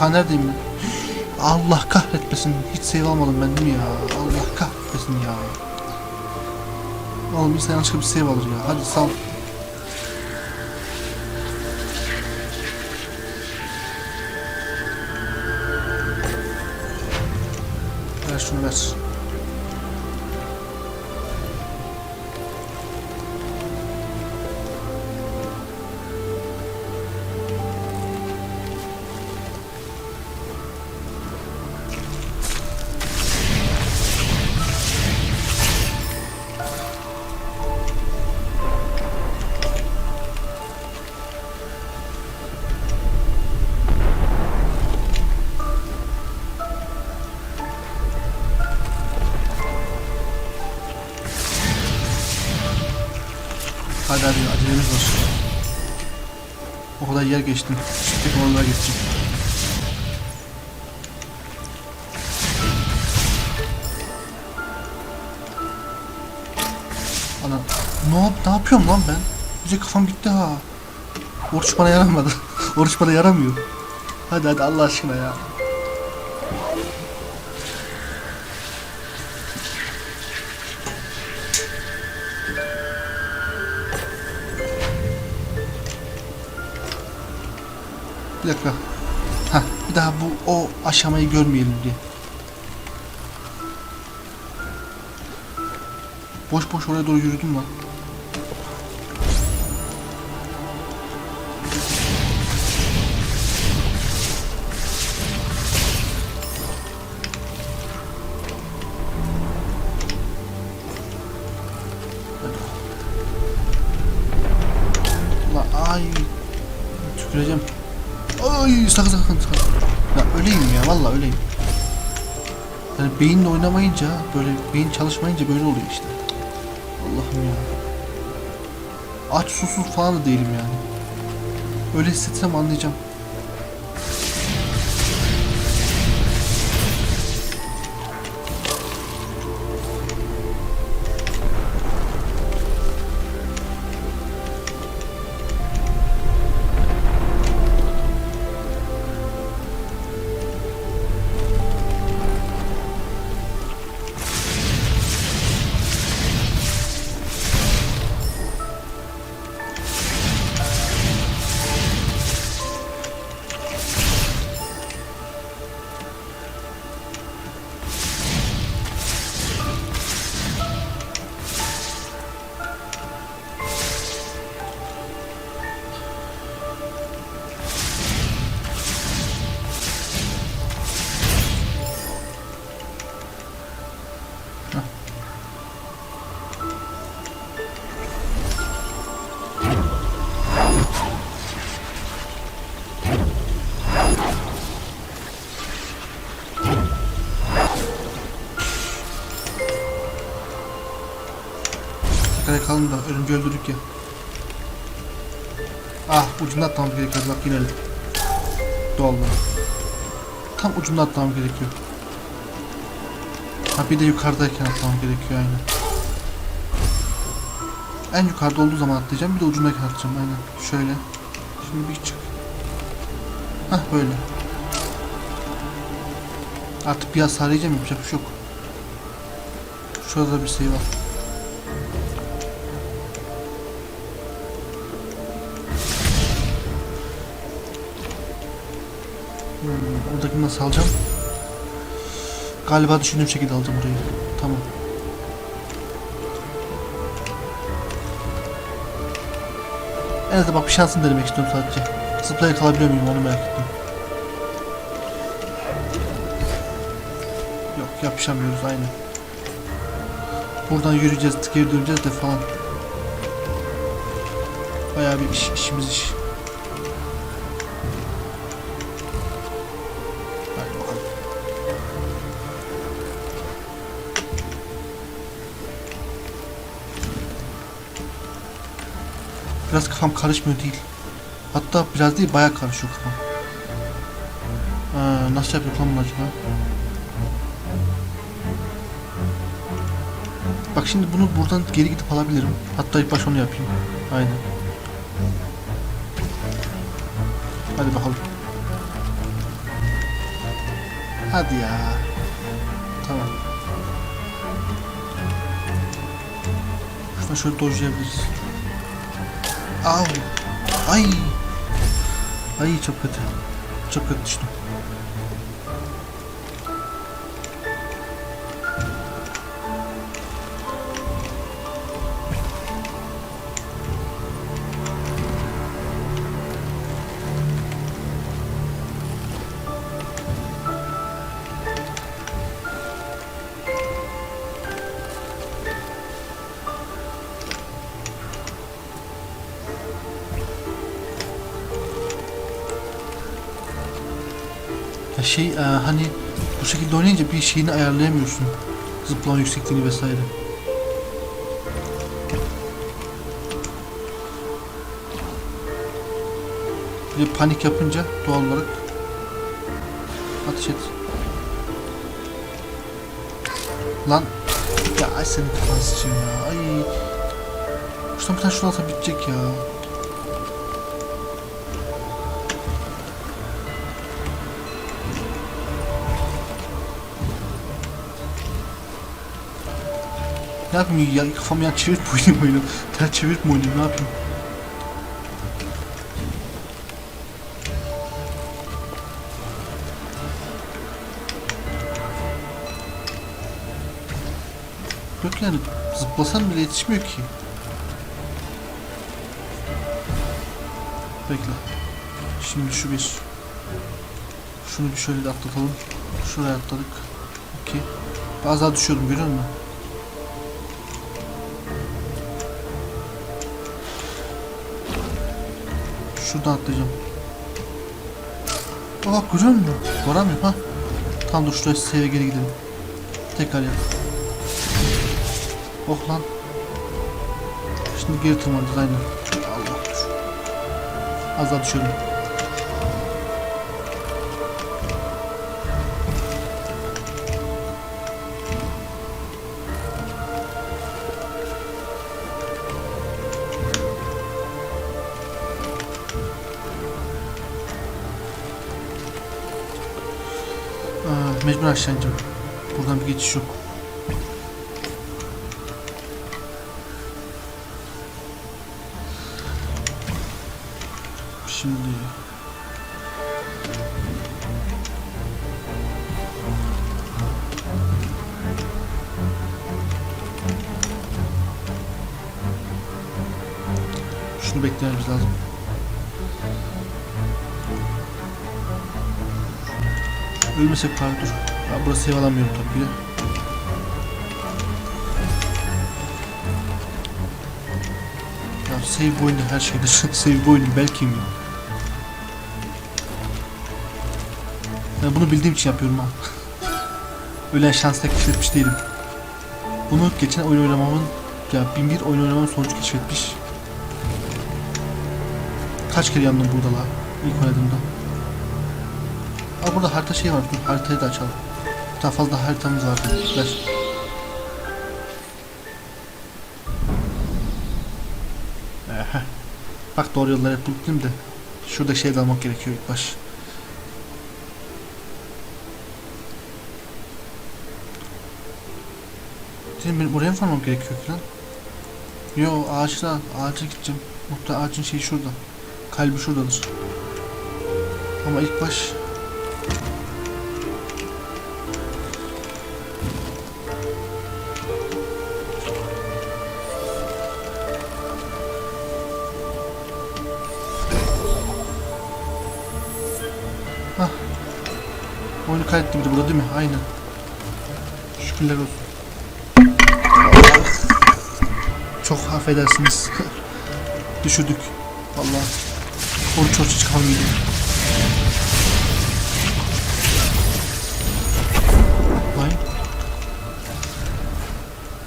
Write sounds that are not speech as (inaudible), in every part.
Ta neredeyim ben? Allah kahretmesin. Hiç save almadım ben değil mi ya? Allah kahretmesin ya. Oğlum insan yanlışlıkla bir save alır ya. Hadi sal. Ver şunu ver. Yer geçtim. Tek oralara geçeceğim. Ana ne, yap ne yapıyorum lan ben? Bize kafam gitti ha. Oruç bana yaramadı. (laughs) Oruç bana yaramıyor. Hadi hadi Allah aşkına ya. Bir dakika. Heh, bir daha bu o aşamayı görmeyelim diye. Boş boş oraya doğru yürüdüm lan. Sakın sakın sakın. Ya öleyim ya vallahi öleyim. Yani beyinle oynamayınca böyle beyin çalışmayınca böyle oluyor işte. Allah'ım ya. Aç susuz falan da değilim yani. Öyle hissetsem anlayacağım. Tekrar kalın da ölümcü öldürdük ya. Ah ucunda atlamam gerekiyor bak yine olarak. Tam ucunda atlamam gerekiyor. Ha bir de yukarıdayken atlamam gerekiyor aynen. En yukarıda olduğu zaman atlayacağım bir de ucundayken atacağım aynen. Şöyle. Şimdi bir çık. Hah böyle. Artık bir hasar yapacak bir şey yok. Şurada bir şey var. Hmm, oradakini nasıl alacağım? Galiba düşündüğüm şekilde alacağım orayı. Tamam. En azından bak bir şansını denemek istiyorum sadece. Zıplaya kalabiliyor muyum onu merak ettim. Yok yapışamıyoruz aynen. Buradan yürüyeceğiz, geri döneceğiz de falan. Bayağı bir iş, işimiz iş. Biraz kafam karışmıyor değil. Hatta biraz değil bayağı karışıyor kafam. Ee, nasıl yapıyor lan bunu acaba? Bak şimdi bunu buradan geri gidip alabilirim. Hatta ilk baş onu yapayım. Aynen. Hadi bakalım. Hadi ya. Tamam. Şuna şöyle dojlayabiliriz. Au. Ay. Ay çok kötü. Çok kötü düştüm. Ya şey e, hani bu şekilde oynayınca bir şeyini ayarlayamıyorsun. Zıplama yüksekliğini vesaire. Bir panik yapınca doğal olarak ateş et. Lan ya ay senin kafanı ya. Ay. Şuradan bir tane şunu alsa bitecek ya. Ne yapayım ya kafamı ya mi oynayayım oyunu? Ters çevirip mi oynayayım ne yapayım? Yok yani zıplasam bile yetişmiyor ki. Bekle. Şimdi şu bir. Şunu bir şöyle de atlatalım. Şuraya atladık. Okey. Az düşüyordum görüyor musun? Şuradan atlayacağım. Aa bak görüyor musun? Varamıyorum ha. Tam dur şuraya save'e geri gidelim. Tekrar yap. Oh lan. Şimdi geri tırmanacağız aynen. Allah. Az daha düşüyorum. Mecbur aşağı ineceğim. Buradan bir geçiş yok. Şimdi Şunu beklememiz lazım. Ölmesek bari dur. Ben burası save alamıyorum tabii ki. Ya save bu oyunda her şeyde (laughs) save bu oyunu belki mi? Ben bunu bildiğim için yapıyorum ha. (laughs) Öyle şansla keşfetmiş değilim. Bunu geçen oyun oynamamın ya bin bir oyun oynamamın sonucu keşfetmiş. Kaç kere yandım burada la ilk oynadığımda. Aa burada harita şey var. Dur haritayı da açalım. Daha fazla haritamız var. Ver. Bak doğru yolları hep buldum de. Şurada şey de almak gerekiyor ilk baş. Senin benim oraya mı varmam gerekiyor falan? Yo ağaçla ağaca gideceğim. Muhtemelen ağacın şeyi şurada. Kalbi şuradadır. Ama ilk baş Hah. Oyunu kaydettim de burada değil mi? Aynen. Şükürler olsun. Çok affedersiniz. (laughs) Düşürdük. Vallahi. Oruç oruç çıkalım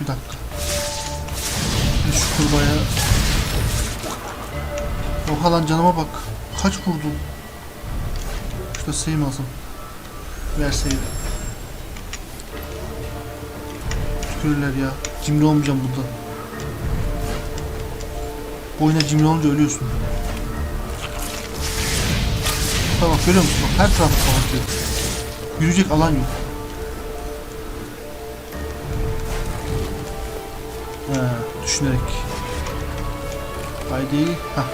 Bir dakika. Şu kurbağaya... Oha lan canıma bak. Kaç vurdum. Şurada mi alsam? Ver save. Tükürürler ya. Cimri olmayacağım burada. Bu oyuna cimri olunca ölüyorsun. Bak görüyor musun? Bak her tarafı kapatıyor. Yürüyecek alan yok. He, düşünerek. Haydi. Hah.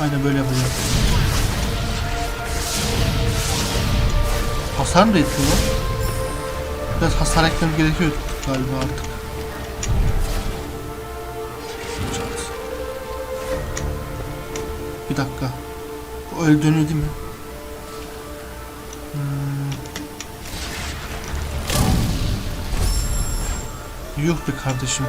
Aynen böyle yapacağım. Hasar mı etmiyor lan? Biraz hasar eklemem gerekiyor galiba artık. Bir dakika. Dönüyor değil mi? Hmm. Yok be kardeşim.